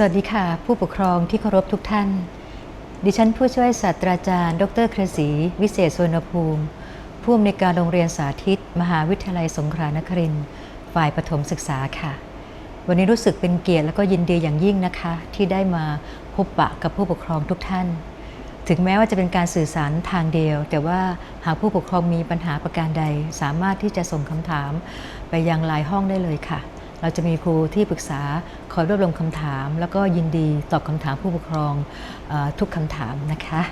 สวัสดีค่ะ ผู้ปกครองที่เคารพทุกท่าน ดิฉันผู้ช่วยศาสตราจารย์ ดรเครศีวิเศษสวนภูมิ ผู้อำนวยการโรงเรียนสาธิต มหาวิทยาลัยสงขลานครินทร์ฝ่ายปฐมศึกษาค่ะ วันนี้รู้สึกเป็นเกียรติและก็ยินดีอย่างยิ่งนะคะ ที่ได้มาพบปะกับผู้ปกครองทุกท่าน ถึงแม้ว่าจะเป็นการสื่อสารทางเดียว แต่ว่าหากผู้ปกครองมีปัญหาประการใด สามารถที่จะส่งคำถามไปยังไลน์ห้องได้เลยค่ะ เราจะมีครูที่ปรึกษาคอยรวบรวมคำถาม แล้วก็ยินดีตอบคำถามผู้ปกครองอทุกคำถามนะคะ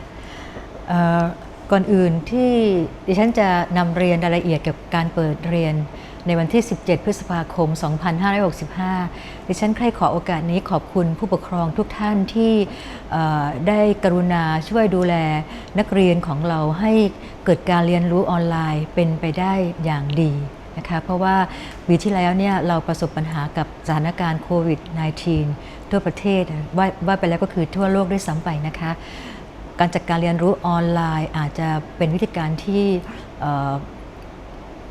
ก่อนอื่นที่ดิฉันจะนำเรียนรายละเอียดเกี่ยวกับการเปิดเรียนในวันที่ 17 พฤษภาคม 2565 ดิฉันใครขอโอกาสนี้ขอบคุณผู้ปกครองทุกท่านที่ได้กรุณาช่วยดูแลนักเรียนของเราให้เกิดการเรียนรู้ออนไลน์เป็นไปได้อย่างดี นะคะเพราะว่าปีที่แล้วเนี่ยเราประสบปัญหากับสถานการณ์โควิด -19 ทั่วประเทศว่าว่าไปแล้วก็คือทั่วโลกด้วยซ้ำไปนะคะการจัดการเรียนรู้ออนไลน์อาจจะเป็นวิธีการที่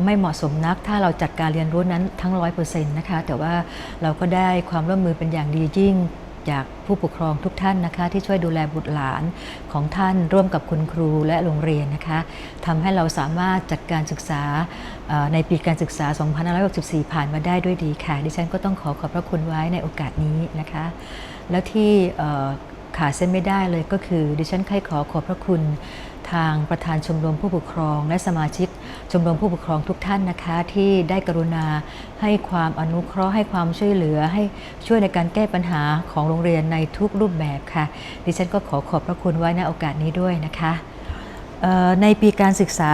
ไม่เหมาะสมนัก ถ้าเราจัดการเรียนรู้นั้นทั้ง 100%นะคะแต่ว่าเราก็ได้ความร่วมมือเป็นอย่างดียิ่ง จากผู้ปกครองทุกท่านนะคะที่ช่วยดูแลบุตรหลานของท่านร่วมกับคุณครูและโรงเรียนนะคะทำให้เราสามารถจัดการศึกษาในปีการศึกษา 2564 ผ่านมาได้ด้วยดีค่ะ ดิฉันก็ต้องขอขอบพระคุณไว้ในโอกาสนี้นะคะ แล้วที่ขาดเส้นไม่ได้เลยก็คือ ดิฉันใครขอขอบพระคุณทางประธานชมรมผู้ปกครองและสมาชิก มรมผู้ปกครองทุกท่านนะคะที่ได้กรุณาให้ความอนุเคราะห์ให้ความช่วยเหลือ ให้ช่วยในการแก้ปัญหาของโรงเรียนในทุกรูปแบบค่ะ ดิฉันก็ขอขอบพระคุณไว้ในโอกาสนี้ด้วยนะคะในปีการศึกษา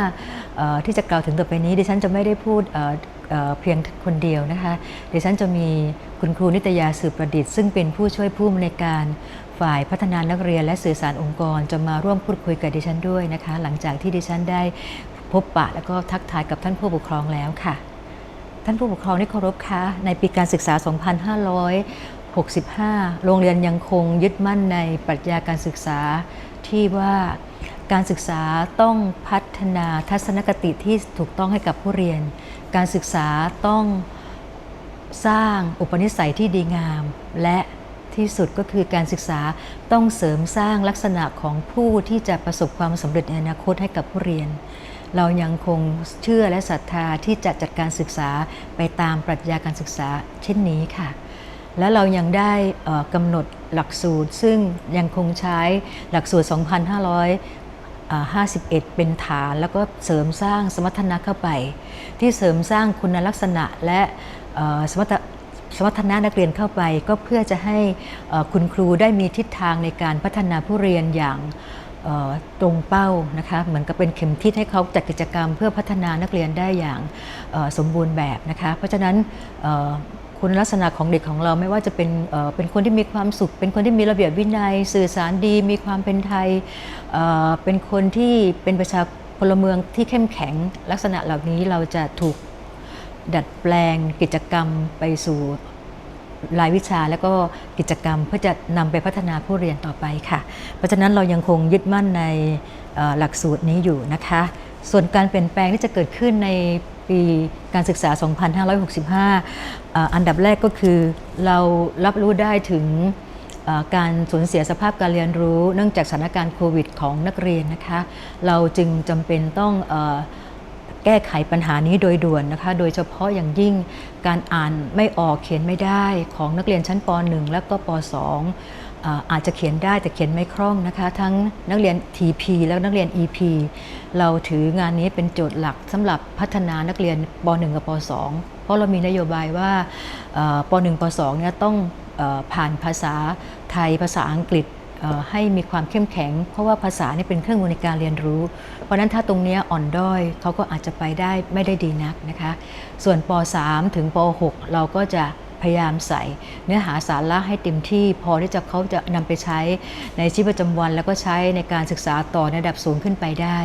2565 ที่จะกล่าวถึงต่อไปนี้ ดิฉันจะไม่ได้พูดเอ่อเอ่อเพียงคนเดียวนะคะดิฉันจะมีคุณครูนิตยาสืบประดิษฐ์ซึ่งเป็นผู้ช่วยผู้อำนวยการ ฝ่ายพัฒนานักเรียนและสื่อสารองค์กร จะมาร่วมพูดคุยกับดิฉันด้วยนะคะ หลังจากที่ดิฉันได้พบปะแล้วก็ทักทายกับท่านผู้ปกครองแล้วค่ะ ท่านผู้ปกครองที่เคารพคะในปีการศึกษา 2565 โรงเรียนยังคงยึดมั่นในปรัชญาการศึกษาที่ว่าการศึกษาต้องพัฒนาทัศนคติที่ถูกต้องให้กับผู้เรียน การศึกษาต้องสร้างอุปนิสัยที่ดีงาม และ ที่สุดก็คือการศึกษาต้องเสริมสร้างลักษณะของผู้ที่จะประสบความสำเร็จในอนาคตให้กับผู้เรียน เรายังคงเชื่อและศรัทธาที่จะจัดการศึกษาไปตามปรัชญาการศึกษาเช่นนี้ค่ะ และเรายังได้กำหนดหลักสูตร ซึ่งยังคงใช้หลักสูตร 2,551 เป็นฐานแล้วก็เสริมสร้างสมรรถนะเข้าไป ที่เสริมสร้างคุณลักษณะและสมรรถ สมรรถนะนักเรียนเข้าไป ก็เพื่อจะให้คุณครูได้มีทิศทางในการพัฒนาผู้เรียนอย่างตรงเป้านะคะเหมือนกับเป็นเข็มทิศให้เขาจัดกิจกรรม เพื่อพัฒนานักเรียนได้อย่างสมบูรณ์แบบนะคะเพราะฉะนั้นคุณลักษณะของเด็กของเราไม่ว่าจะเป็นเป็นคนที่มีความสุข เป็นคนที่มีระเบียบวินัย สื่อสารดี มีความเป็นไทยเป็นคนที่เป็นประชาพลเมืองที่เข้มแข็งลักษณะเหล่านี้เราจะถูก ดัดแปลงกิจกรรมไปสู่รายวิชาและก็กิจกรรมเพื่อจะนำไปพัฒนาผู้เรียนต่อไปค่ะ เพราะฉะนั้นเรายังคงยึดมั่นในหลักสูตรนี้อยู่นะคะ ส่วนการเปลี่ยนแปลงที่จะเกิดขึ้นในปีการศึกษา 2565 อันดับแรกก็คือเรารับรู้ได้ถึงการสูญเสียสภาพการเรียนรู้ เนื่องจากสถานการณ์โควิดของนักเรียนนะคะ เราจึงจำเป็นต้องอ แก้ไขปัญหานี้โดยด่วนนะคะ โดยเฉพาะอย่างยิ่งการอ่านไม่ออกเขียนไม่ได้ของนักเรียนชั้นป .1 และก็ป .2 อาอาจจะเขียนได้แต่เขียนไม่คล่องนะคะ ทั้งนักเรียน TP และนักเรียน EP เราถืองานนี้เป็นโจทย์หลักสำหรับพัฒนานักเรียนป .1 กับป .2 เพราะเรามีนโยบายว่าป .1 ป .2 เนี่ยต้องอผ่านภาษาไทยภาษาอังกฤษ ให้มีความเข้มแข็ง เพราะว่าภาษานี่เป็นเครื่องมือในการเรียนรู้ เพราะนั้นถ้าตรงนี้อ่อนด้อยเขาก็อาจจะไปได้ไม่ได้ดีนักนะคะ ส่วนป .3 ถึงป .6 เราก็จะพยายามใส่เนื้อหาสาระให้เต็มที่ พอที่จะเขาจะนำไปใช้ในชีวิตประจำวัน แล้วก็ใช้ในการศึกษาต่อในระดับสูงขึ้นไปได้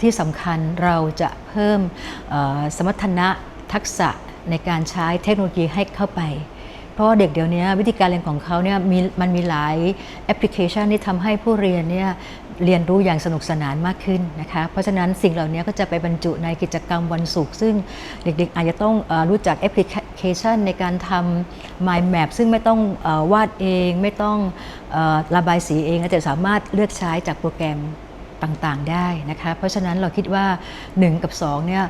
ที่สำคัญเราจะเพิ่มสมรรถนะทักษะในการใช้เทคโนโลยีให้เข้าไป ราะเด็กเดี๋ยวนี้วิธีการเรียนของเขาเนี่ยมีมันมีหลายแอปพลิเคชันที่ทำให้ผู้เรียนเนี่ยเรียนรู้อย่างสนุกสนานมากขึ้นนะคะ เพราะฉะนั้นสิ่งเหล่านี้ก็จะไปบรรจุในกิจกรรมวันศุกร์ซึ่งเด็กๆอาจจะต้องอรู้จักแอปพลิเค application ในการทำ mind map ซึ่งไม่ต้องอวาดเองไม่ต้องอระบายสีเองแต่สามารถเลือกใช้จากโปรแกรม ต่างๆได้นะคะเพราะฉะนั้นเราคิดว่า 1 กับ 2 เนี่ย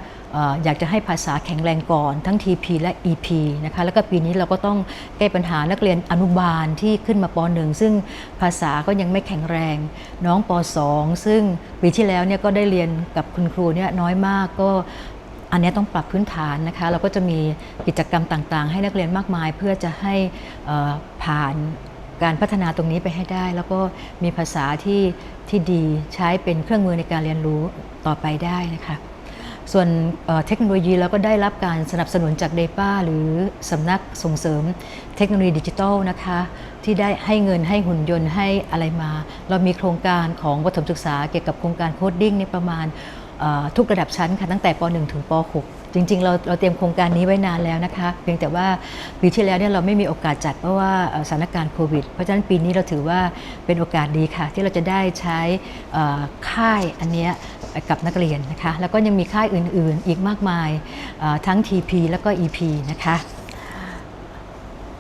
อยากจะให้ภาษาแข็งแรงก่อน ทั้ง TP และ EP นะคะแล้วก็ปีนี้เราก็ต้องแก้ปัญหานักเรียนอนุบาลที่ขึ้นมาป .1 ซึ่งภาษาก็ยังไม่แข็งแรง น้องป .2 ซึ่งปีที่แล้วเนี่ยก็ได้เรียนกับคุณครูเนี่ยน้อยมากก็อันนี้ต้องปรับพื้นฐานนะคะ เราก็จะมีกิจกรรมต่างๆ ให้นักเรียนมากมาย เพื่อจะให้ผ่าน การพัฒนาตรงนี้ไปให้ได้ แล้วก็มีภาษาที่ที่ดีใช้เป็นเครื่องมือในการเรียนรู้ต่อไปได้นะคะส่วนเทคโนโลยีเราก็ได้รับการสนับสนุนจากเดป้าหรือสำนักส่งเสริมเทคโนโลยีดิจิทัลนะคะ ที่ได้ให้เงินให้หุ่นยนต์ให้อะไรมา เรามีโครงการของประถมศึกษาเกี่ยวกับโครงการโคดดิ้งในประมาณทุกระดับชั้นค่ะตั้งแต่ป .1 ถึงป .6 จริง ๆ เราเราเตรียมโครงการนี้ไว้นานแล้วนะคะเพียงแต่ว่าปีที่แล้วเนี่ยเราไม่มีโอกาสจัดเพราะว่าสถานการณ์โควิด เพราะฉะนั้นปีนี้เราถือว่าเป็นโอกาสดีค่ะ ที่เราจะได้ใช้ค่ายอันเนี้ยกับนักเรียนนะคะแล้วก็ยังมีค่ายอื่น ๆ อีกมากมายทั้ง TP แล้วก็ EP นะคะ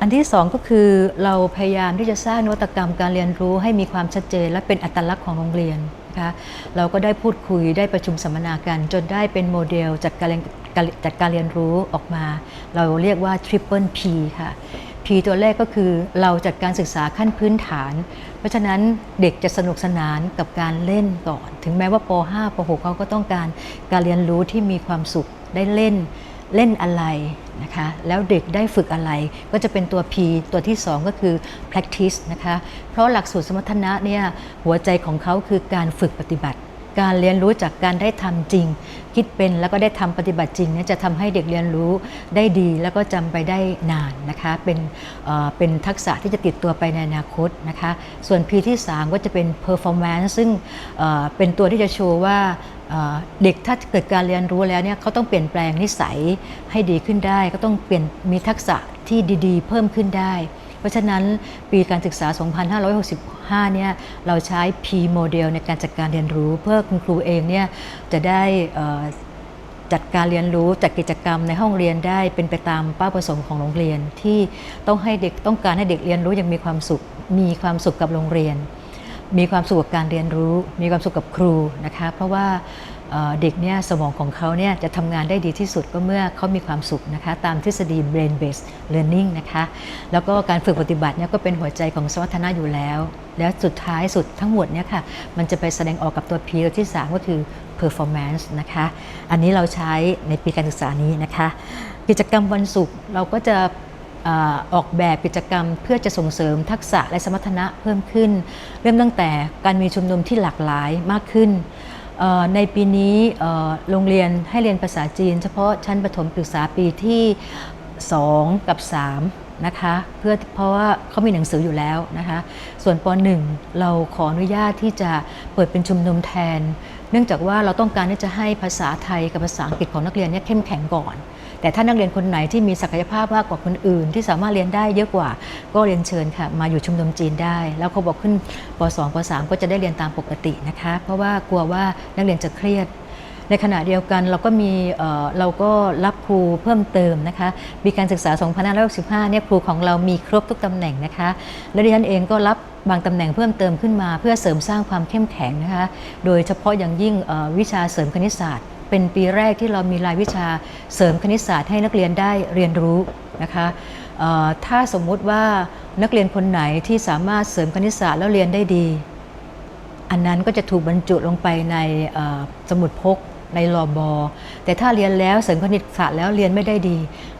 อันที่สองก็คือเราพยายามที่จะสร้างนวัตกรรมการเรียนรู้ให้มีความชัดเจน และเป็นอัตลักษณ์ของโรงเรียน นะคะเราก็ได้พูดคุยได้ประชุมสัมมนากัน จนได้เป็นโมเดลจัดการเรียนการจัดการเรียนรู้ออกมา เราเรียกว่า Triple P ค่ะ P ตัวแรกก็คือเราจัดการศึกษาขั้นพื้นฐาน เพราะฉะนั้นเด็กจะสนุกสนานกับการเล่นก่อน ถึงแม้ว่าป .5 ป .6 เขาก็ต้องการการเรียนรู้ที่มีความสุขได้เล่น เล่นอะไรนะคะแล้วเด็กได้ฝึกอะไรก็จะเป็นตัว P ตัวที่ 2 ก็คือ practice นะคะเพราะหลักสูตรสมรรถนะเนี่ยหัวใจของเขาคือการฝึกปฏิบัติ การเรียนรู้จากการได้ทำจริง คิดเป็นแล้วก็ได้ทำปฏิบัติจริงเนี่ยจะทำให้เด็กเรียนรู้ได้ดีแล้วก็จำไปได้นานนะคะเป็นเป็นทักษะที่จะติดตัวไปในอนาคตนะคะส่วน P ที่ 3 ก็จะเป็น performance ซึ่งเเป็นตัวที่จะโชว์ว่าเอ่อเด็กถ้าเกิดการเรียนรู้แล้วเนี่ยเขาต้องเปลี่ยนแปลงนิสัยให้ดีขึ้นได้ ก็ต้องเปลี่ยนมีทักษะที่ดีๆ เพิ่มขึ้นได้ เพราะฉะนั้นปีการศึกษา 2565 เนี่ยเราใช้ P โมเดลในการจัดการเรียนรู้เพื่อคุณครูเองเนี่ยจะได้จัดการเรียนรู้จัดกิจกรรมในห้องเรียนได้เป็นไปตามเป้าประสงค์ของโรงเรียน ที่ต้องให้เด็กต้องการให้เด็กเรียนรู้อย่างมีความสุข มีความสุขกับโรงเรียน มีความสุขกับการเรียนรู้ มีความสุขกับครูนะคะเพราะว่า เด็กเนี่ยสมองของเขาเนี่ยจะทำงานได้ดีที่สุดก็เมื่อเขามีความสุขนะคะ ตามทฤษฎี brain based learning นะคะ แล้วก็การฝึกปฏิบัติเนี่ยก็เป็นหัวใจของสมรรถนะอยู่แล้ว แล้วสุดท้ายสุดทั้งหมดเนี่ยค่ะมันจะไปแสดงออกกับตัว P ตัวที่ 3 ก็คือ performance นะคะ อันนี้เราใช้ในปีการศึกษานี้นะคะ กิจกรรมวันศุกร์เราก็จะออกแบบกิจกรรมเพื่อจะส่งเสริมทักษะและสมรรถนะเพิ่มขึ้น เริ่มตั้งแต่การมีชุมนุมที่หลากหลายมากขึ้น ในปีนี้โรงเรียนให้เรียนภาษาจีน เฉพาะชั้นประถมศึกษาปีที่ 2 กับ 3 นะคะเพื่อเพราะว่าเขามีหนังสืออยู่แล้วนะคะ ส่วนป .1 เราขออนุญาตที่จะเปิดเป็นชุมนุมแทน เนื่องจากว่าเราต้องการที่จะให้ภาษาไทยกับภาษาอังกฤษของนักเรียนเนี่ยเข้มแข็งก่อน แต่ถ้านักเรียนคนไหนที่มีศักยภาพมากกว่าคนอื่น ที่สามารถเรียนได้เยอะกว่า ก็เรียนเชิญค่ะ มาอยู่ชุมนุมจีนได้ แล้วเขาบอกขึ้นป .2 ป .3 ก็จะได้เรียนตามปกตินะคะ เพราะว่ากลัวว่านักเรียนจะเครียดในขณะเดียวกันเราก็มีเเราก็รับครูเพิ่มเติมนะคะปีการศึกษา 2565 เนี่ยครูของเรามีครบทุกตำแหน่งนะคะ และดิฉันเองก็รับบางตำแหน่งเพิ่มเติมขึ้นมา เพื่อเสริมสร้างความเข้มแข็งนะคะ โดยเฉพาะอย่างยิ่งวิชาเสริมคณิตศาสตร์ เป็นปีแรกที่เรามีรายวิชาเสริมคณิตศาสตร์ให้นักเรียนได้เรียนรู้นะคะถ้าสมมุติว่านักเรียนคนไหนที่สามารถเสริมคณิตศาสตร์แล้วเรียนได้ดี อันนั้นก็จะถูกบรรจุลงไปในสมุดพกในรอบอแต่ถ้าเรียนแล้วเสริมคณิตศาสตร์แล้วเรียนไม่ได้ดี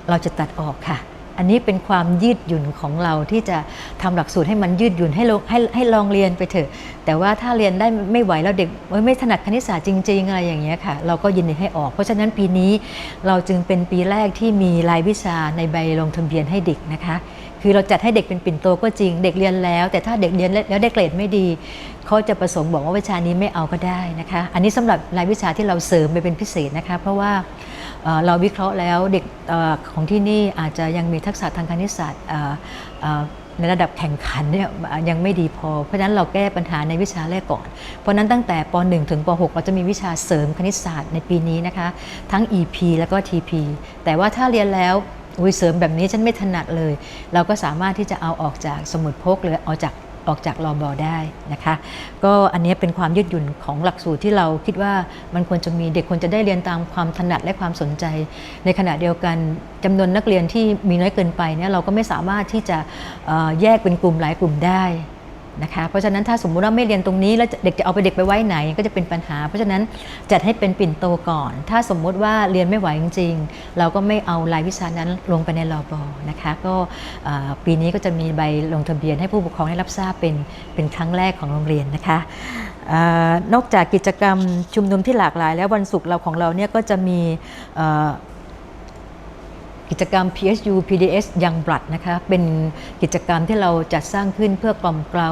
เราจะตัดออกค่ะ อันนี้เป็นความยืดหยุ่นของเราที่จะทำหลักสูตรให้มันยืดหยุ่นให้ลงให้ให้ลองเรียนไปเถอะ แต่ว่าถ้าเรียนได้ไม่ไหวแล้วเด็กไม่ถนัดคณิตศาสตร์จริง ๆ อะไรอย่างเงี้ยค่ะ เราก็ยินดีให้ออก เพราะฉะนั้นปีนี้เราจึงเป็นปีแรกที่มีรายวิชาในใบลงทะเบียนให้เด็กนะคะคือเราจัดให้เด็กเป็นปิ่นโตก็จริง เด็กเรียนแล้ว แต่ถ้าเด็กเรียนแล้วได้เกรดไม่ดี เขาจะประสงค์บอกว่าวิชานี้ไม่เอาก็ได้นะคะ อันนี้สำหรับรายวิชาที่เราเสริมไปเป็นพิเศษนะคะ เพราะว่า เราวิเคราะห์แล้วเด็กอของที่นี่อาจจะยังมีทักษะทางคณิตศาสตร์ในระดับแข่งขันเนี่ยยังไม่ดีพอ เพราะฉะนั้นเราแก้ปัญหาในวิชาแรกก่อน เพราะฉะนั้นตั้งแต่ป .1 ถึงป .6 เราจะมีวิชาเสริมคณิตศาสตร์ในปีนี้นะคะ ทั้ง EP แล้วก็ TP แต่ว่าถ้าเรียนแล้วอุ้ยเสริมแบบนี้ฉันไม่ถนัดเลย เราก็สามารถที่จะเอาออกจากสมุดพกหรือเอาจาก ออกจากรอบอได้นะคะก็อันนี้เป็นความยืดหยุ่นของหลักสูตรที่เราคิดว่ามันควรจะมีเด็กควรจะได้เรียนตามความถนัดและความสนใจ ในขณะเดียวกันจำนวนนักเรียนที่มีน้อยเกินไปเนี่ยเราก็ไม่สามารถที่จะแยกเป็นกลุ่มหลายกลุ่มได้ นะคะเพราะฉะนั้นถ้าสมมุติว่าไม่เรียนตรงนี้แล้วเด็กจะเอาไปเด็กไปไว้ไหนก็จะเป็นปัญหา เพราะฉะนั้นจัดให้เป็นปิ่นโตก่อน ถ้าสมมุติว่าเรียนไม่ไหวจริง ๆ เราก็ไม่เอารายวิชานั้นลงไปในรอบอนะคะก็ปีนี้ก็จะมีใบลงทะเบียนให้ผู้ปกครองได้รับทราบเป็นเป็นครั้งแรกของโรงเรียนนะคะนอกจากกิจกรรมชุมนุมที่หลากหลาย แล้ววันศุกร์เราของเราเนี่ยก็จะมี กิจกรรม PSU PDS ยังบลัดนะคะเป็นกิจกรรมที่เราจัดสร้างขึ้นเพื่อกล่อมเกลา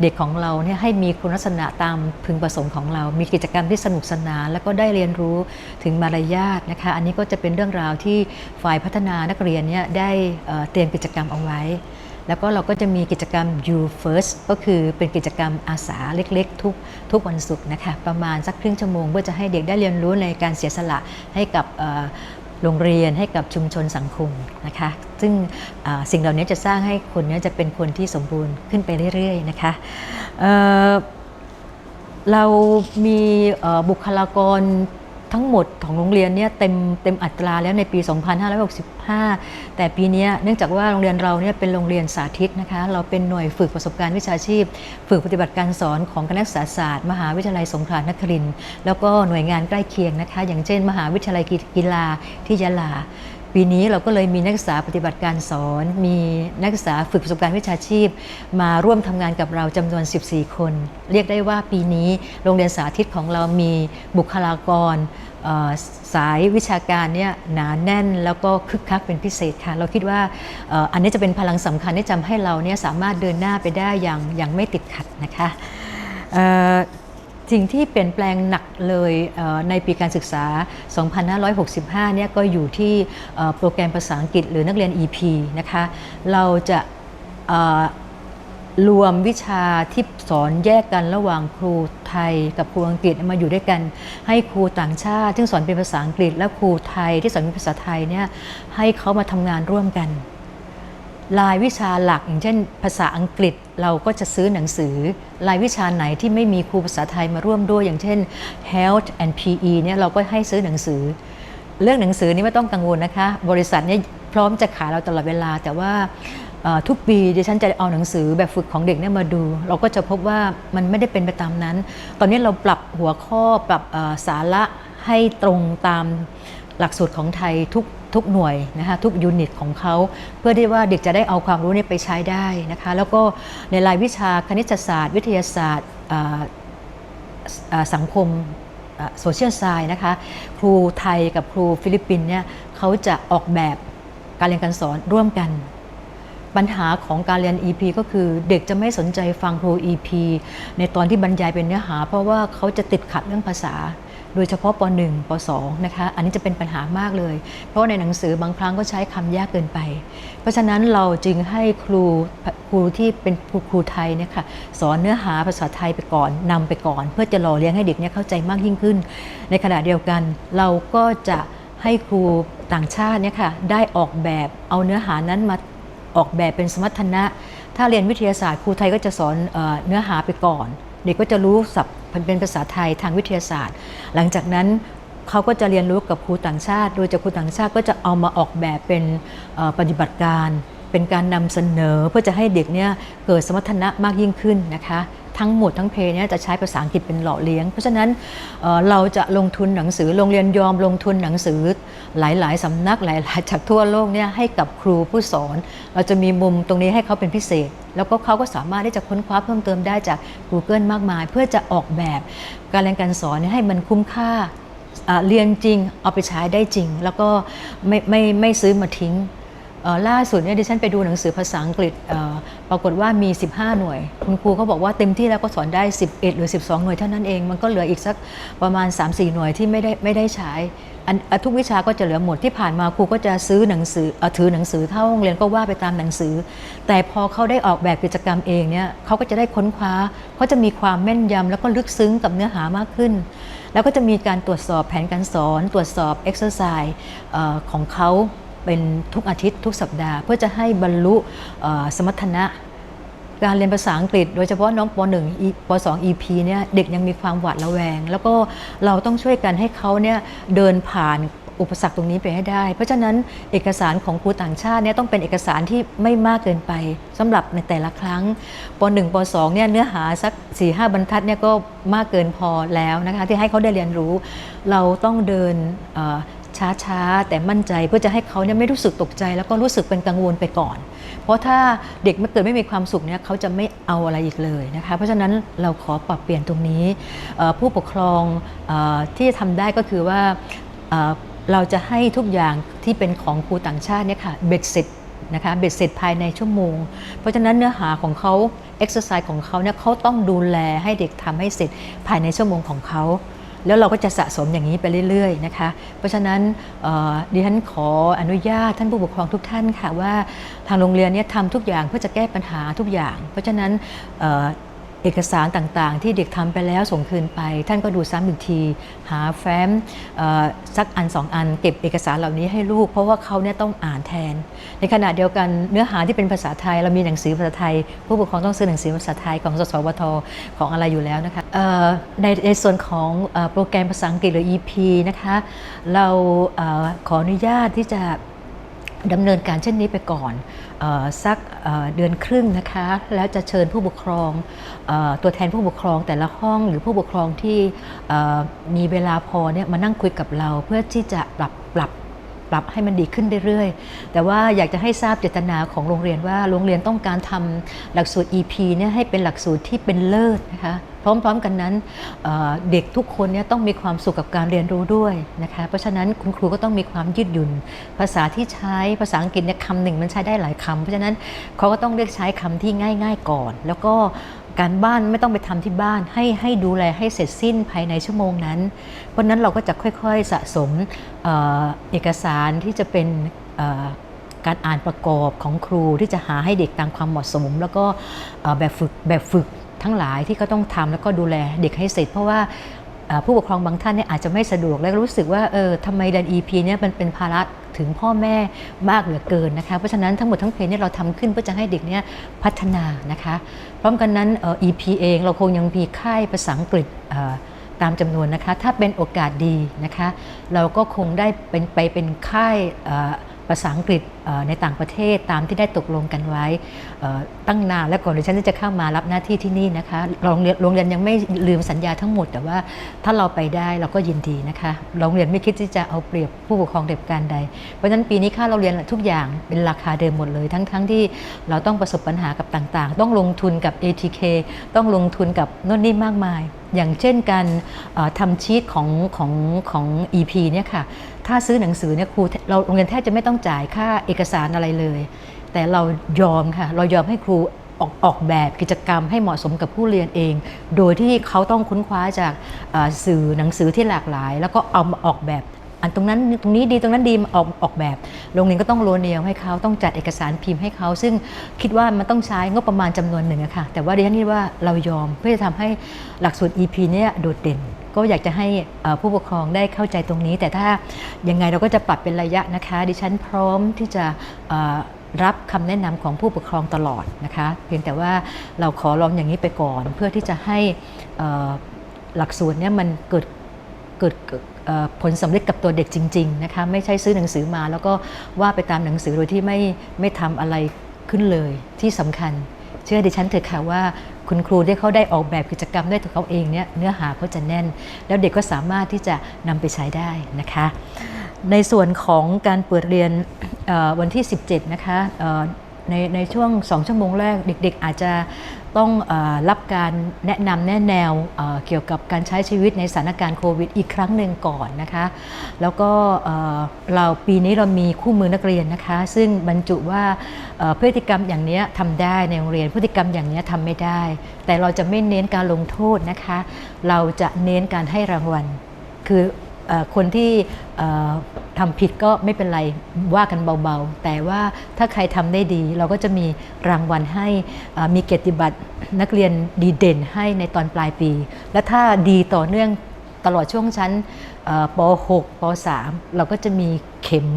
เด็กของเราเนี่ยให้มีคุณลักษณะตามพึงประสงค์ของเรา มีกิจกรรมที่สนุกสนาน แล้วก็ได้เรียนรู้ถึงมารยาทนะคะ อันนี้ก็จะเป็นเรื่องราวที่ฝ่ายพัฒนานักเรียนเนี่ยได้เเตรียมกิจกรรมเอาไว้ แล้วก็เราก็จะมีกิจกรรม You First ก็คือเป็นกิจกรรมอาสาเล็กๆ ทุกทุกวันศุกร์นะคะประมาณสักครึ่งชั่วโมง เพื่อจะให้เด็กได้เรียนรู้ในการเสียสละให้กับ โรงเรียนให้กับชุมชนสังคมนะคะ ซึ่งสิ่งเหล่านี้จะสร้างให้คนนี้จะเป็นคนที่สมบูรณ์ขึ้นไปเรื่อยๆนะคะเเรามีบุคลากร ทั้งหมดของโรงเรียนเนี่ยเต็มเต็มอัตราแล้วในปี 2565 แต่ปีนี้เนื่องจากว่าโรงเรียนเราเนี่ยเป็นโรงเรียนสาธิตนะคะเราเป็นหน่วยฝึกประสบการณ์วิชาชีพ ฝึกปฏิบัติการสอนของคณะศึกษาศาสตร์ มหาวิทยาลัยสงขลานครินทร์แล้วก็หน่วยงานใกล้เคียงนะคะ อย่างเช่น มหาวิทยาลัยกีฬาที่ยะลา ปีนี้เราก็เลยมีนักศึกษาปฏิบัติการสอน มีนักศึกษาฝึกประสบการณ์วิชาชีพ มาร่วมทำงานกับเราจำนวน 14 คน เรียกได้ว่าปีนี้โรงเรียนสาธิตของเรามีบุคลากรสายวิชาการเนี่ยหนาแน่นแล้วก็คึกคักเป็นพิเศษค่ะ เราคิดว่าอันนี้จะเป็นพลังสำคัญที่จะทำให้เราเนี่ยสามารถเดินหน้าไปได้อย่างอย่างไม่ติดขัดนะคะ สิ่งที่เปลี่ยนแปลงหนักเลยในปีการศึกษา 2565 เนี่ยก็อยู่ที่โปรแกรมภาษาอังกฤษหรือนักเรียน EP นะคะ เราจะรวมวิชาที่สอนแยกกันระหว่างครูไทยกับครูอังกฤษมาอยู่ด้วยกัน ให้ครูต่างชาติที่สอนเป็นภาษาอังกฤษ และครูไทยที่สอนเป็นภาษาไทยเนี่ยให้เขามาทำงานร่วมกัน รายวิชาหลักอย่างเช่นภาษาอังกฤษเราก็จะซื้อหนังสือ รายวิชาไหนที่ไม่มีครูภาษาไทยมาร่วมด้วย อย่างเช่น health and PE เนี่ยเราก็ให้ซื้อหนังสือ เรื่องหนังสือนี่ไม่ต้องกังวลนะคะ บริษัทเนี่ยพร้อมจะขายเราตลอดเวลา แต่ว่าทุกปีดิฉันจะเอาหนังสือแบบฝึกของเด็กเนี่ยมาดู เราก็จะพบว่ามันไม่ได้เป็นไปตามนั้น ตอนนี้เราปรับหัวข้อปรับสาระให้ตรงตามหลักสูตรของไทยทุก ทุกหน่วยนะคะทุกยูนิตของเขา เพื่อที่ว่าเด็กจะได้เอาความรู้นี้ไปใช้ได้นะคะแล้วก็ในรายวิชาคณิตศาสตร์ วิทยาศาสตร์สังคมโซเชียลไซน์นะคะครูไทยกับครูฟิลิปปินเนี่ยเขาจะออกแบบการเรียนการสอนร่วมกัน ปัญหาของการเรียน EP ก็คือเด็กจะไม่สนใจฟังครู EP ในตอนที่บรรยายเป็นเนื้อหา เพราะว่าเขาจะติดขัดเรื่องภาษา โดยเฉพาะป .1 ป .2 นะคะ อันนี้จะเป็นปัญหามากเลย เพราะในหนังสือบางครั้งก็ใช้คำยากเกินไป เพราะฉะนั้นเราจึงให้ครูครูที่เป็นครูครูไทยเนี่ยค่ะสอนเนื้อหาภาษาไทยไปก่อนนำไปก่อน เพื่อจะหล่อเลี้ยงให้เด็กเนี่ยเข้าใจมากยิ่งขึ้น ในขณะเดียวกันเราก็จะให้ครูต่างชาติเนี่ยค่ะได้ออกแบบเอาเนื้อหานั้นมาออกแบบเป็นสมรรถนะ ถ้าเรียนวิทยาศาสตร์ครูไทยก็จะสอนเอเนื้อหาไปก่อน เด็กก็จะรู้ศัพท์เป็นภาษาไทยทางวิทยาศาสตร์ หลังจากนั้นเขาก็จะเรียนรู้กับครูต่างชาติ โดยจากครูต่างชาติก็จะเอามาออกแบบเป็นปฏิบัติการ เป็นการนำเสนอเพื่อจะให้เด็กเนี่ยเกิดสมรรถนะมากยิ่งขึ้นนะคะ ทั้งหมดทั้งเพลงเนี่ยจะใช้ภาษาอังกฤษเป็นหล่อเลี้ยง เพราะฉะนั้นเเราจะลงทุนหนังสือโรงเรียนยอมลงทุนหนังสือหลาย ๆ สำนักหลาย ๆ จากทั่วโลกเนี่ยให้กับครูผู้สอน เราจะมีมุมตรงนี้ให้เขาเป็นพิเศษ แล้วก็เขาก็สามารถที่จะค้นคว้าเพิ่มเติมได้จาก Google มากมาย เพื่อจะออกแบบการเรียนการสอนเนี่ยให้มันคุ้มค่าเรียนจริงเอาไปใช้ได้จริง แล้วก็ไม่ไม่ไม่ซื้อมาทิ้ง ล่าสุดเนี่ยดิฉันไปดูหนังสือภาษาอังกฤษปรากฏว่ามี 15 หน่วย คุณครูเขาบอกว่าเต็มที่แล้วก็สอนได้ 11 หรือ 12 หน่วยเท่านั้นเอง มันก็เหลืออีกสักประมาณ 3-4 หน่วยที่ไม่ได้ไม่ได้ใช้อันทุกวิชาก็จะเหลือหมดที่ผ่านมาครูก็จะซื้อหนังสืออถือหนังสือเข้าโรงเรียนก็ว่าไปตามหนังสือ แต่พอเขาได้ออกแบบกิจกรรมเองเนี่ยเขาก็จะได้ค้นคว้าเขาจะมีความแม่นยำแล้วก็ลึกซึ้งกับเนื้อหามากขึ้น แล้วก็จะมีการตรวจสอบแผนการสอน ตรวจสอบ exercise เอ่อของเขา เป็นทุกอาทิตย์ทุกสัปดาห์ เพื่อจะให้บรรลุสมรรถนะ การเรียนภาษาอังกฤษ โดยเฉพาะน้องป .1 ป .2 EP เนี่ยเด็กยังมีความหวาดระแวง แล้วก็เราต้องช่วยกันให้เขาเนี่ยเดินผ่านอุปสรรคตรงนี้ไปให้ได้ เพราะฉะนั้นเอกสารของครูต่างชาติเนี่ยต้องเป็นเอกสารที่ไม่มากเกินไปสำหรับในแต่ละครั้งป .1 ป .2 เนี่ยเนื้อหาสัก4-5บรรทัดเนี่ยก็มากเกินพอแล้วนะคะที่ให้เขาได้เรียนรู้ เราต้องเดิน ช้าๆ แต่มั่นใจเพื่อจะให้เขาเนี่ยไม่รู้สึกตกใจ แล้วก็รู้สึกเป็นกังวลไปก่อน เพราะถ้าเด็กไม่เกิดไม่มีความสุขเนี่ยเขาจะไม่เอาอะไรอีกเลยนะคะเพราะฉะนั้นเราขอปรับเปลี่ยนตรงนี้ ผู้ปกครองอที่จะทำได้ก็คือว่าเราจะให้ทุกอย่างที่เป็นของครูต่างชาติเนี่ยค่ะเบ็ดเสร็จนะคะเบ็ดเสร็จภายในชั่วโมง เพราะฉะนั้นเนื้อหาของเขาเอ็กซ์ไซส์ของเขาเนี่ยเขาต้องดูแลให้เด็กทำให้เสร็จภายในชั่วโมงของเขา แล้วเราก็จะสะสมอย่างนี้ไปเรื่อยๆนะคะ เพราะฉะนั้นดิฉันขออนุญาตท่านผู้ปกครองทุกท่านค่ะว่าทางโรงเรียนเนี่ยทำทุกอย่างเพื่อจะแก้ปัญหาทุกอย่าง เพราะฉะนั้น เอกสารต่างๆ ที่เด็กทำไปแล้วส่งคืนไป ท่านก็ดูซ้ำอีกที หาแฟ้มสักอันสองอัน เก็บเอกสารเหล่านี้ให้ลูก เพราะว่าเขาเนี่ยต้องอ่านแทน ในขณะเดียวกันเนื้อหาที่เป็นภาษาไทยเรามีหนังสือภาษาไทย ผู้ปกครองต้องซื้อหนังสือภาษาไทยของสสวทของอะไรอยู่แล้วนะคะในในส่วนของอโปรแกรมภาษาอังกฤษหรือ EP นะคะเราอขออนุญาตที่จะ ดำเนินการเช่นนี้ไปก่อนออสักเเดือนครึ่งนะคะ แล้วจะเชิญผู้ปกครองออตัวแทนผู้ปกครองแต่ละห้องหรือผู้ปกครองที่มีเวลาพอเนี่ยมานั่งคุยกับเราเพื่อที่จะปรับปรับ ปรับให้มันดีขึ้นเรื่อยๆ แต่ว่าอยากจะให้ทราบเจตนาของโรงเรียนว่าโรงเรียนต้องการทำหลักสูตร EP เนี่ยให้เป็นหลักสูตรที่เป็นเลิศนะคะพร้อมๆกันนั้นเเด็กทุกคนเนี่ยต้องมีความสุขกับการเรียนรู้ด้วยนะคะเพราะฉะนั้นคุณครูก็ต้องมีความยืดหยุ่น ภาษาที่ใช้ภาษาอังกฤษเนี่ยคำหนึ่งมันใช้ได้หลายคำเพราะฉะนั้นเขาก็ต้องเลือกใช้คำที่ง่าย ๆ ก่อน แล้วก็ การบ้านไม่ต้องไปทำที่บ้าน ให้ให้ดูแลให้เสร็จสิ้นภายในชั่วโมงนั้น เพราะนั้นเราก็จะค่อยๆสะสมเออเอกสารที่จะเป็นการอ่านประกอบของครูที่จะหาให้เด็กตามความเหมาะสม แล้วก็แบบฝึกแบบฝึกทั้งหลายที่ก็ต้องทำแล้วก็ดูแลเด็กให้เสร็จ เพราะว่า ผู้ปกครองบางท่านเนี่ยอาจจะไม่สะดวกและรู้สึกว่าเออทำไมเรียน EP เนี่ยมันเป็นภาระถึงพ่อแม่มากเหลือเกินนะคะเพราะฉะนั้นทั้งหมดทั้งเพลงเนี่ยเราทำขึ้นเพื่อจะให้เด็กเนี่ยพัฒนานะคะพร้อมกันนั้นเออ EP เองเราคงยังมีค่ายภาษาอังกฤษตามจำนวนนะคะถ้าเป็นโอกาสดีนะคะ เราก็คงได้เป็นไปเป็นค่ายอ ภาษาอังกฤษในต่างประเทศตามที่ได้ตกลงกันไว้ตั้งนานและก่อนที่ฉันจะเข้ามารับหน้าที่ที่นี่นะคะโรงเรียนโรงเรียนยังไม่ลืมสัญญาทั้งหมด แต่ว่าถ้าเราไปได้เราก็ยินดีนะคะโรงเรียนไม่คิดที่จะเอาเปรียบผู้ปกครองเด็กการใด เพราะฉะนั้นปีนี้ค่าเราเรียนทุกอย่างเป็นราคาเดิมหมดเลย ทั้งๆทที่เราต้องประสบปัญหากับต่างๆ ต้องลงทุนกับ ATK ต้องลงทุนกับโน่นนี่มากมาย อย่างเช่นการทำชีตของของของ EP เนี่ยค่ะ ถ้าซื้อหนังสือเนี่ยครูเราโรงเรียนแทบจะไม่ต้องจ่ายค่าเอกสารอะไรเลย แต่เรายอมค่ะ เรายอมให้ครูออกออกแบบกิจกรรมให้เหมาะสมกับผู้เรียนเอง โดยที่เขาต้องค้นคว้าจากสื่อหนังสือที่หลากหลาย แล้วก็เอามาออกแบบ อันตรงนั้นตรงนี้ดีตรงนั้นดีออกออกแบบ โรงเรียนก็ต้องโรเนียวให้เขาต้องจัดเอกสารพิมพ์ให้เขา ซึ่งคิดว่ามันต้องใช้งบประมาณจำนวนหนึ่งอะค่ะแต่ว่าดิฉันคิดว่าเรายอมเพื่อจะทำให้หลักสูตร EP เนี่ยโดดเด่น ก็อยากจะให้ผู้ปกครองได้เข้าใจตรงนี้ แต่ถ้ายังไงเราก็จะปรับเป็นระยะนะคะ ดิฉันพร้อมที่จะรับคำแนะนำของผู้ปกครองตลอดนะคะ เพียงแต่ว่าเราขอลองอย่างนี้ไปก่อน เพื่อที่จะให้หลักสูตรเนี่ยมันเกิดเกิดผลสำเร็จกับตัวเด็กจริง ๆ นะคะ ไม่ใช่ซื้อหนังสือมา แล้วก็ว่าไปตามหนังสือโดยที่ไม่ไม่ทำอะไรขึ้นเลยที่สำคัญ เชื่อดิฉันเถอะค่ะว่าคุณครูที่เขาได้ออกแบบกิจกรรมด้วยตัวเขาเองเนี่ยเนื้อหาเขาจะแน่น แล้วเด็กก็สามารถที่จะนำไปใช้ได้นะคะ ในส่วนของการเปิดเรียนวันที่ 17 นะคะในในช่วง 2 ชั่วโมงแรกเด็กๆ อาจจะ ต้องอรับการแนะนำแนะแนวเเกี่ยวกับการใช้ชีวิตในสถานการณ์โควิดอีกครั้งหนึ่งก่อนนะคะ แล้วก็เเราปีนี้เรามีคู่มือนักเรียนนะคะ ซึ่งบรรจุว่าพฤติกรรมอย่างนี้ทำได้ในโรงเรียนพฤติกรรมอย่างนี้ทำไม่ได้ แต่เราจะไม่เน้นการลงโทษนะคะ เราจะเน้นการให้รางวัล คืออคนที่ ทำผิดก็ไม่เป็นไรว่ากันเบาๆ แต่ว่าถ้าใครทำได้ดี เราก็จะมีรางวัลให้มีเกียรติบัตรนักเรียนดีเด่นให้ในตอนปลายปี และถ้าดีต่อเนื่องตลอดช่วงชั้นป .6 ป .3 เราก็จะมีเข็ม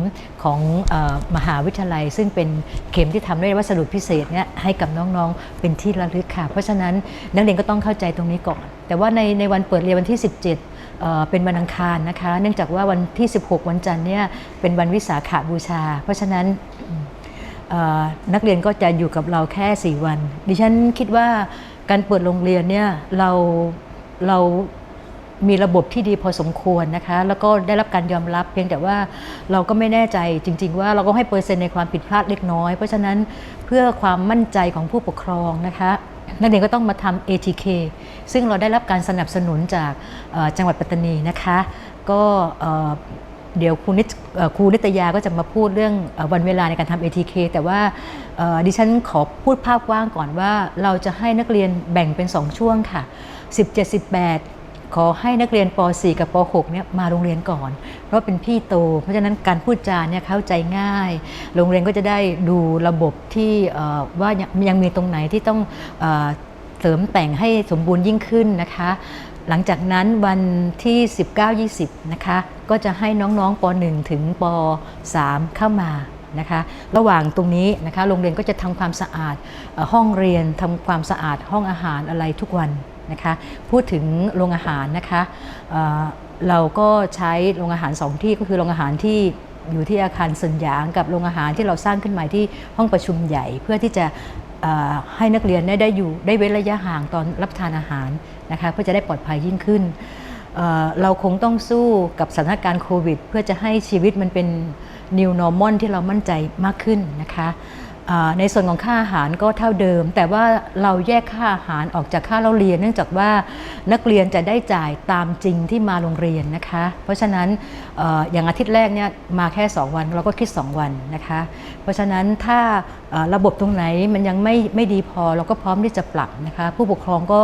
ของอมหาวิทยาลัย ซึ่งเป็นเข็มที่ทำด้วยวัสดุพิเศษเนี่ยให้กับน้องๆ เป็นที่ระลึกค่ะ เพราะฉะนั้นนักเรียนก็ต้องเข้าใจตรงนี้ก่อน แต่ว่าในในวันเปิดเรียนวันที่ 17 เป็นวันอังคารนะคะ เนื่องจากว่าวันที่ 16 วันจันทร์เนี่ยเป็นวันวิสาขาบูชา เพราะฉะนั้นนักเรียนก็จะอยู่กับเราแค่ 4 วัน ดิฉันคิดว่าการเปิดโรงเรียนเนี่ยเราเรามีระบบที่ดีพอสมควรนะคะ แล้วก็ได้รับการยอมรับ เพียงแต่ว่าเราก็ไม่แน่ใจจริง ๆ ว่าเราก็ให้เปอร์เซ็นต์ในความผิดพลาดเล็กน้อย เพราะฉะนั้นเพื่อความมั่นใจของผู้ปกครองนะคะ นักเรียนก็ต้องมาทำ ATK ซึ่งเราได้รับการสนับสนุนจากจังหวัดปัตตานีนะคะ ก็เดี๋ยวครูนิตครูนิตยาก็จะมาพูดเรื่องวันเวลาในการทำ ATK แต่ว่าดิฉันขอพูดภาพกว้างก่อนว่าเราจะให้นักเรียนแบ่งเป็น 2 ช่วงค่ะ 17-18 ขอให้นักเรียนป .4 กับป .6 เนี่ยมาโรงเรียนก่อน เพราะเป็นพี่โต เพราะฉะนั้นการพูดจาเนี่ยเข้าใจง่าย โรงเรียนก็จะได้ดูระบบที่ว่ายังมีตรงไหนที่ต้องเอเสริมแต่งให้สมบูรณ์ยิ่งขึ้นนะคะ หลังจากนั้นวันที่ 19-20 นะคะ ก็จะให้น้องๆป .1 ถึงป .3 เข้ามานะคะระหว่างตรงนี้นะคะโรงเรียนก็จะทำความสะอาดห้องเรียนทำความสะอาดห้องอาหารอะไรทุกวัน นะคะ พูดถึงโรงอาหารนะคะเเราก็ใช้โรงอาหารสองที่ก็คือโรงอาหารที่อยู่ที่อาคารสัญญางกับโรงอาหารที่เราสร้างขึ้นมาที่ห้องประชุมใหญ่ เพื่อที่จะให้นักเรียนได้ได้อยู่ได้เว้นระยะห่างตอนรับทานอาหารนะคะเพื่อจะได้ปลอดภัยยิ่งขึ้นเเราคงต้องสู้กับสถานการณ์โควิด เพื่อจะให้ชีวิตมันเป็น new normal ที่เรามั่นใจมากขึ้นนะคะ ในส่วนของค่าอาหารก็เท่าเดิม แต่ว่าเราแยกค่าอาหารออกจากค่าเราเรียน เนื่องจากว่านักเรียนจะได้จ่ายตามจริงที่มาโรงเรียนนะคะ เพราะฉะนั้นออย่างอาทิตย์แรกเนี่ยมาแค่ 2 วันเราก็คิด 2 วันนะคะ เพราะฉะนั้นถ้าระบบตรงไหนมันยังไม่ไม่ดีพอเราก็พร้อมที่จะปรับนะคะ ผู้ปกครองก็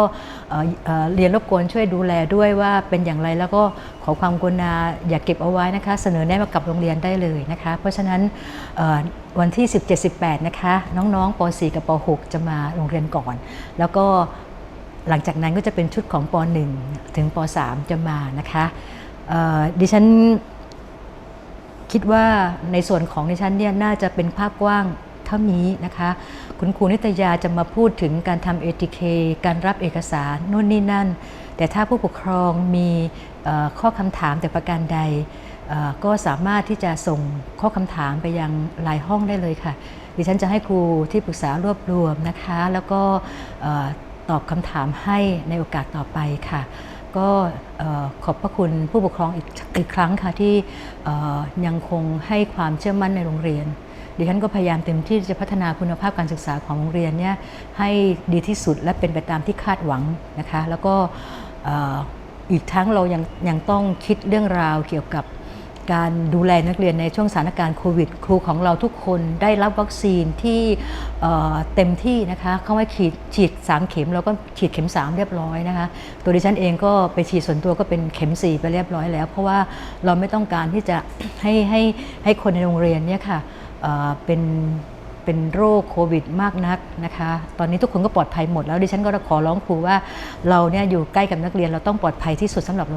เรียนรบกวนช่วยดูแลด้วยว่าเป็นอย่างไรแล้วก็ขอความกรุณาอย่าเก็บเอาไว้นะคะ เสนอแนะมากับโรงเรียนได้เลยนะคะ เพราะฉะนั้น วันที่ 17-18 นะคะ น้องๆป .4 กับป .6 จะมาโรงเรียนก่อน แล้วก็หลังจากนั้นก็จะเป็นชุดของป .1 ถึงป .3 จะมานะคะดิฉันคิดว่าในส่วนของดิฉันเนี่ยน่าจะเป็นภาพกว้างเท่านี้นะคะ คุณครูนิตยาจะมาพูดถึงการทำ ATK การรับเอกสารนู่นนี่นั่น แต่ถ้าผู้ปกครองมีข้อคำถามแต่ประการใด ก็สามารถที่จะส่งข้อคำถามไปยังไลายห้องได้เลยค่ะ ดิฉันจะให้ครูที่ปรึกษารวบรวมนะคะ แล้วก็อตอบคำถามให้ในโอกาสต่อไปค่ะ ก็ขอบพระคุณผู้ปกครองอีกอีกครั้งค่ะที่ยังคงให้ความเชื่อมั่นในโรงเรียนดิฉันก็พยายามเต็มที่จะพัฒนาคุณภาพการศึกษาของโรงเรียนเนี่ยให้ดีที่สุดและเป็นไปตามที่คาดหวังนะคะ แล้วก็อีกทั้งเรายังยังต้องคิดเรื่องราวเกี่ยวกับ การดูแลนักเรียนในช่วงสถานการณ์โควิด ครูของเราทุกคนได้รับวัคซีนที่เเต็มที่นะคะเข้ามาฉีดฉีด3เข็มเราก็ฉีดเข็ม 3 เรียบร้อยนะคะ ตัวดิฉันเองก็ไปฉีดส่วนตัวก็เป็นเข็ม 4 ไปเรียบร้อยแล้ว เพราะว่าเราไม่ต้องการที่จะให้ให้ให้คนในโรงเรียนเนี่ยค่ะเเป็น เป็นโรคโควิดมากนักนะคะ ตอนนี้ทุกคนก็ปลอดภัยหมดแล้วดิฉันก็ขอร้องครูว่าเราเนี่ยอยู่ใกล้กับนักเรียนเราต้องปลอดภัยที่สุดสำหรับ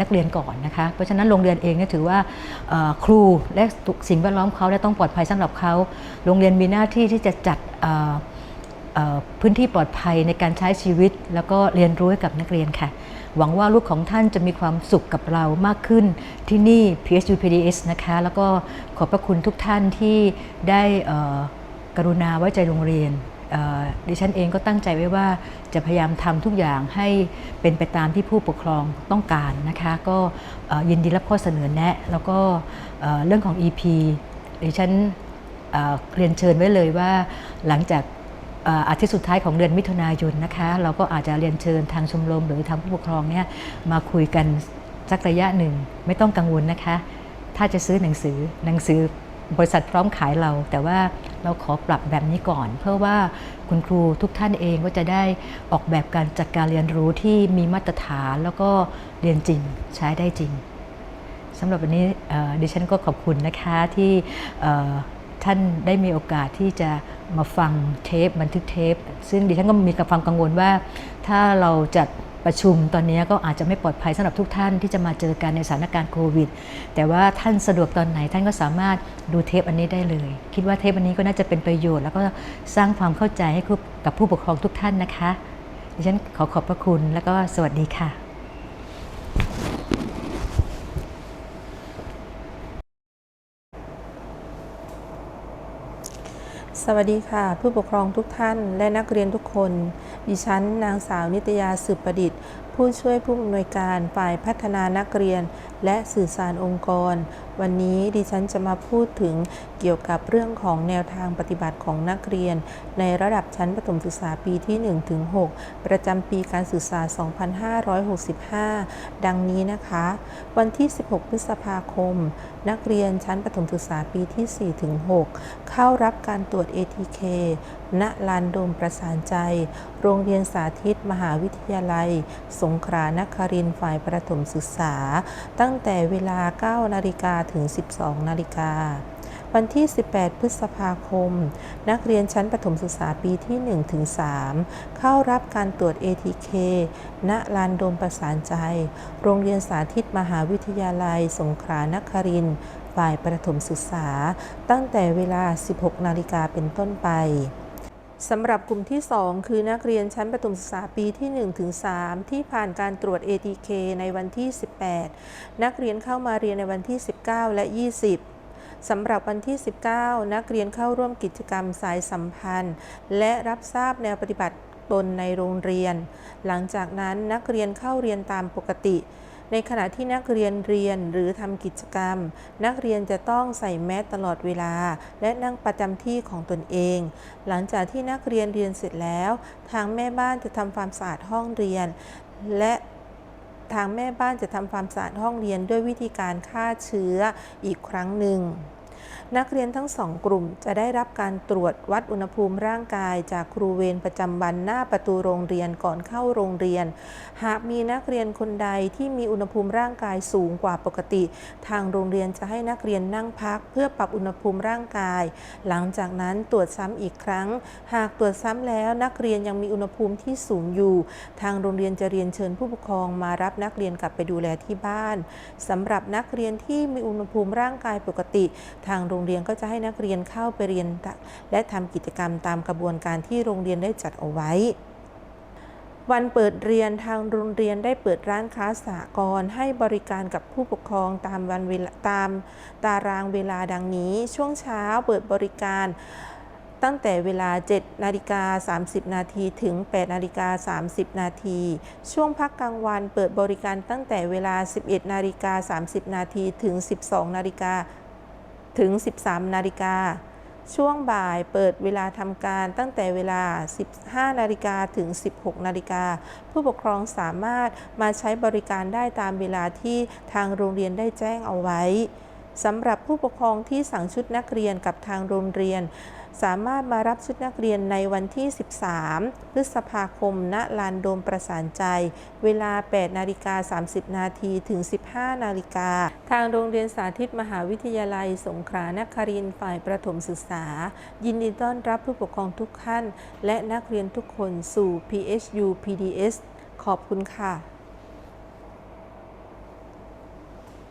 นักเรียนก่อนนะคะ เพราะฉะนั้นโรงเรียนเองเนี่ยถือว่าครูและสิ่งแวดล้อมเขาเนี่ยต้องปลอดภัยสำหรับเขา โรงเรียนมีหน้าที่ที่จะจัดพื้นที่ปลอดภัยในการใช้ชีวิต แล้วก็เรียนรู้ให้กับนักเรียนค่ะ หวังว่าลูกของท่านจะมีความสุขกับเรามากขึ้นที่นี่ PSU PDS นะคะ แล้วก็ขอบพระคุณทุกท่านที่ได้ กรุณาไว้ใจโรงเรียนดิฉันเองก็ตั้งใจไว้ว่าจะพยายามทำทุกอย่างให้เป็นไปตามที่ผู้ปกครองต้องการนะคะ ก็ยินดีรับข้อเสนอแนะ แล้วก็เรื่องของ EP ดิฉันเเรียนเชิญไว้เลยว่าหลังจากอาทิตย์สุดท้ายของเดือนมิถุนายนนะคะ เราก็อาจจะเรียนเชิญทางชมรมหรือทางผู้ปกครองเนี่ยมาคุยกันสักระยะหนึ่ง ไม่ต้องกังวลนะคะ ถ้าจะซื้อหนังสือหนังสือ บริษัทพร้อมขายเรา แต่ว่าเราขอปรับแบบนี้ก่อน เพื่อว่าคุณครูทุกท่านเองก็จะได้ออกแบบการจัดการเรียนรู้ที่มีมาตรฐานแล้วก็เรียนจริงใช้ได้จริงสำหรับวันนี้ดิฉันก็ขอบคุณนะคะที่ท่านได้มีโอกาสที่จะมาฟังเทปบันทึกเทป ซึ่งดิฉันก็มีความกังวลว่าถ้าเราจัด ประชุมตอนนี้ก็อาจจะไม่ปลอดภัยสำหรับทุกท่านที่จะมาเจอกันในสถานการณ์โควิด แต่ว่าท่านสะดวกตอนไหนท่านก็สามารถดูเทปอันนี้ได้เลย คิดว่าเทปอันนี้ก็น่าจะเป็นประโยชน์ แล้วก็สร้างความเข้าใจให้กับผู้ปกครองทุกท่านนะคะดิฉันขอขอบพระคุณแล้วก็สวัสดีค่ะ สวัสดีค่ะ ผู้ปกครองทุกท่านและนักเรียนทุกคน ดิฉัน นางสาวนิตยาสืบประดิษฐ์ ผู้ช่วยผู้อำนวยการฝ่ายพัฒนานักเรียน และสื่อสารองค์กรวันนี้ดิฉันจะมาพูดถึงเกี่ยวกับเรื่องของแนวทางปฏิบัติของนักเรียน ในระดับชั้นประถมศึกษาปีที่ 1-6 ประจำปีการศึกษา 2565 ดังนี้นะคะ วันที่ 16 พฤษภาคม นักเรียนชั้นประถมศึกษาปีที่ 4-6 เข้ารับการตรวจ ATK ณลานโดมประสานใจ โรงเรียนสาธิตมหาวิทยาลัย สงขลานครินทร์ฝ่ายประถมศึกษา ตั้งแต่เวลา 9 นาฬิกาถึง 12 นาฬิกา วันที่ 18 พฤษภาคม นักเรียนชั้นประถมศึกษาปีที่ 1 ถึง 3 เข้ารับการตรวจ ATK ณ ลานโดมประสานใจ โรงเรียนสาธิตมหาวิทยาลัย สงขลานครินทร์ฝ่ายประถมศึกษา ตั้งแต่เวลา 16 นาฬิกาเป็นต้นไป สำหรับกลุ่มที่ 2 คือนักเรียนชั้นประถมศึกษาปีที่1ถึง3ที่ผ่านการตรวจ ATK ในวันที่ 18 นักเรียนเข้ามาเรียนในวันที่ 19 และ 20สำหรับวันที่ 19 นักเรียนเข้าร่วมกิจกรรมสายสัมพันธ์ และรับทราบแนวปฏิบัติตนในโรงเรียน หลังจากนั้นนักเรียนเข้าเรียนตามปกติ ในขณะที่นักเรียนเรียนหรือทำกิจกรรม นักเรียนจะต้องใส่แมสตลอดเวลา และนั่งประจำที่ของตนเอง หลังจากที่นักเรียนเรียนเสร็จแล้ว ทางแม่บ้านจะทำความสะอาดห้องเรียน และทางแม่บ้านจะทำความสะอาดห้องเรียนด้วยวิธีการฆ่าเชื้ออีกครั้งหนึ่ง นักเรียนทั้งสองกลุ่มจะได้รับการตรวจวัดอุณหภูมิร่างกาย จากครูเวรประจำวันหน้าประตูโรงเรียนก่อนเข้าโรงเรียน หากมีนักเรียนคนใดที่มีอุณหภูมิร่างกายสูงกว่าปกติ ทางโรงเรียนจะให้นักเรียนนั่งพัก เพื่อปรับอุณหภูมิร่างกาย หลังจากนั้นตรวจซ้ำอีกครั้ง หากตรวจซ้ำแล้วนักเรียนยังมีอุณหภูมิที่สูงอยู่ ทางโรงเรียนจะเรียนเชิญผู้ปกครองมารับนักเรียนกลับไปดูแลที่บ้านสำหรับนักเรียนที่มีอุณหภูมิร่างกายปกติทางางโรงเรียนก็จะให้นักเรียนเข้าไปเรียน และทำกิจกรรมตามกระบวนการที่โรงเรียนได้จัดเอาไว้ วันเปิดเรียนทางโรงเรียนได้เปิดร้านค้าสากรณ์ให้บริการกับผู้ปกครองตามวันเวลาตามตารางเวลาดังนี้ ช่วงเช้าเปิดบริการตั้งแต่เวลา 7 นาฬิกา 30 นาทีถึง 8 นาฬิกา 30 นาที ช่วงพักกลางวันเปิดบริการตั้งแต่เวลา 11 นาฬิกา 30 นาทีถึง 12 นาฬิกา ถึง 13 นาฬิกา ช่วงบ่ายเปิดเวลาทำการตั้งแต่เวลา 15 นาฬิกาถึง 16 นาฬิกา ผู้ปกครองสามารถมาใช้บริการได้ตามเวลาที่ทางโรงเรียนได้แจ้งเอาไว้สำหรับผู้ปกครองที่สั่งชุดนักเรียนกับทางโรงเรียน สามารถมารับชุดนักเรียนในวันที่ 13 พฤษภาคม ณ ลานโดมประสานใจ เวลา 8 นาฬิกา 30 นาทีถึง 15 นาฬิกา ทางโรงเรียนสาธิตมหาวิทยาลัย สงขลานครินฝ่ายประถมศึกษา ยินดีต้อนรับผู้ปกครองทุกท่าน และนักเรียนทุกคนสู่ PHU PDS ขอบคุณค่ะ